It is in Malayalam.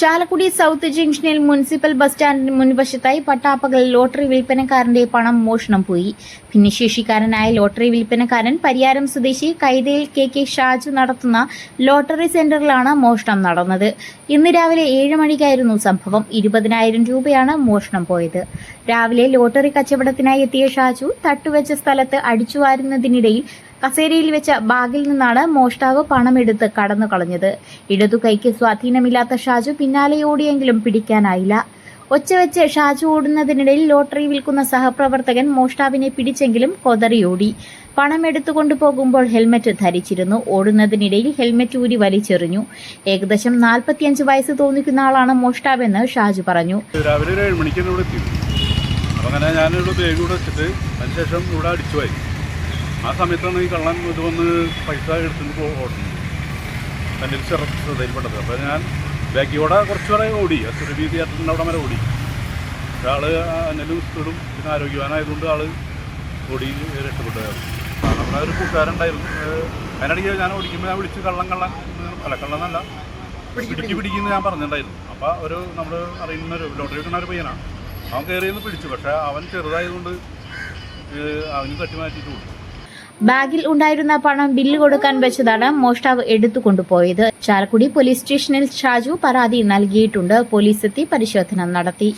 ചാലക്കുടി സൗത്ത് ജംഗ്ഷനിൽ മുനിസിപ്പൽ ബസ് സ്റ്റാൻഡിന് മുൻവശത്തായി പട്ടാപ്പകൽ ലോട്ടറി വിൽപ്പനക്കാരന്റെ പണം മോഷണം പോയി. ഭിന്നശേഷിക്കാരനായ ലോട്ടറി വിൽപ്പനക്കാരൻ പരിയാരം സ്വദേശി കൈതയിൽ കെ കെ ഷാജു നടത്തുന്ന ലോട്ടറി സെന്ററിലാണ് മോഷണം നടന്നത്. ഇന്ന് രാവിലെ ഏഴ് മണിക്കായിരുന്നു സംഭവം. ഇരുപതിനായിരം രൂപയാണ് മോഷണം പോയത്. രാവിലെ ലോട്ടറി കച്ചവടത്തിനായി എത്തിയ ഷാജു തട്ടുവെച്ച സ്ഥലത്ത് അടിച്ചുവാരുന്നതിനിടയിൽ കസേരയിൽ വെച്ച ബാഗിൽ നിന്നാണ് മോഷ്ടാവ് പണമെടുത്ത് കടന്നു കളഞ്ഞത്. ഇടതു കൈക്ക് സ്വാധീനമില്ലാത്ത ഷാജു പിന്നാലെ ഓടിയെങ്കിലും പിടിക്കാനായില്ല. ഒച്ച വെച്ച് ഷാജു ഓടുന്നതിനിടയിൽ ലോട്ടറി വിൽക്കുന്ന സഹപ്രവർത്തകൻ മോഷ്ടാവിനെ പിടിച്ചെങ്കിലും കൊതറി ഓടി പണം എടുത്തുകൊണ്ടു പോകുമ്പോൾ ഹെൽമറ്റ് ധരിച്ചിരുന്നു. ഓടുന്നതിനിടയിൽ ഹെൽമറ്റ് ഊരി വലിച്ചെറിഞ്ഞു. ഏകദേശം നാൽപ്പത്തിയഞ്ച് വയസ്സ് തോന്നിക്കുന്ന ആളാണ് മോഷ്ടാവെന്ന് ഷാജു പറഞ്ഞു. രാവിലെ ഒരു ഏഴ് മണിക്കാണ് അങ്ങനെ ഞാനിവിടെ വെച്ചിട്ട് അതിനുശേഷം ഇവിടെ അടിച്ചു പോയി ആ സമയത്താണ് ഈ കള്ളൻ ഇത് വന്ന് പൈസ എടുത്തിട്ട് പോ- ഓടുന്നത്. എന്റെ ശ്രദ്ധയിൽപ്പെട്ടത്. അപ്പോൾ ഞാൻ ബാക്കിയോടെ കുറച്ച് വരെ ഓടി. സുരഭി തിയേറ്ററിന്റെ അവിടെ വരെ ഓടി. ഒരാൾ ആൾ എന്നാലും സ്പീഡും പിന്നെ ആരോഗ്യവാനായതുകൊണ്ട് ആൾ ഓടി രക്ഷപ്പെട്ടു നമ്മുടെ ഒരു കൂട്ടുകാരുണ്ടായിരുന്നു. അതിനിടയ്ക്ക് ഞാൻ ഓടിക്കുമ്പോൾ ഞാൻ വിളിച്ച് കള്ളം കള്ളൻ എന്ന് അല്ല കള്ളന്നല്ല പിടിക്ക് പിടിക്കുന്നു ഞാൻ പറഞ്ഞിട്ടുണ്ടായിരുന്നു. അപ്പോൾ ഒരു നമ്മൾ അറിയുന്ന ഒരു ലോട്ടറി കിട്ടുന്ന ഒരു പയ്യനാണ്. അവൻ കയറിയെന്ന് പിടിച്ചു. പക്ഷേ അവൻ ചെറുതായതുകൊണ്ട് അവന് തട്ടി മാറ്റിയിട്ട് കൊടുത്തു ബാഗിൽ ഉണ്ടായിരുന്ന പണം ബില്ല് കൊടുക്കാൻ വെച്ചതാണ് മോഷ്ടാവ് എടുത്തു എടുത്തുകൊണ്ടുപോയത് ചാലക്കുടി പോലീസ് സ്റ്റേഷനിൽ ഷാജു പരാതി നൽകിയിട്ടുണ്ട്. പോലീസ് എത്തി പരിശോധന നടത്തി.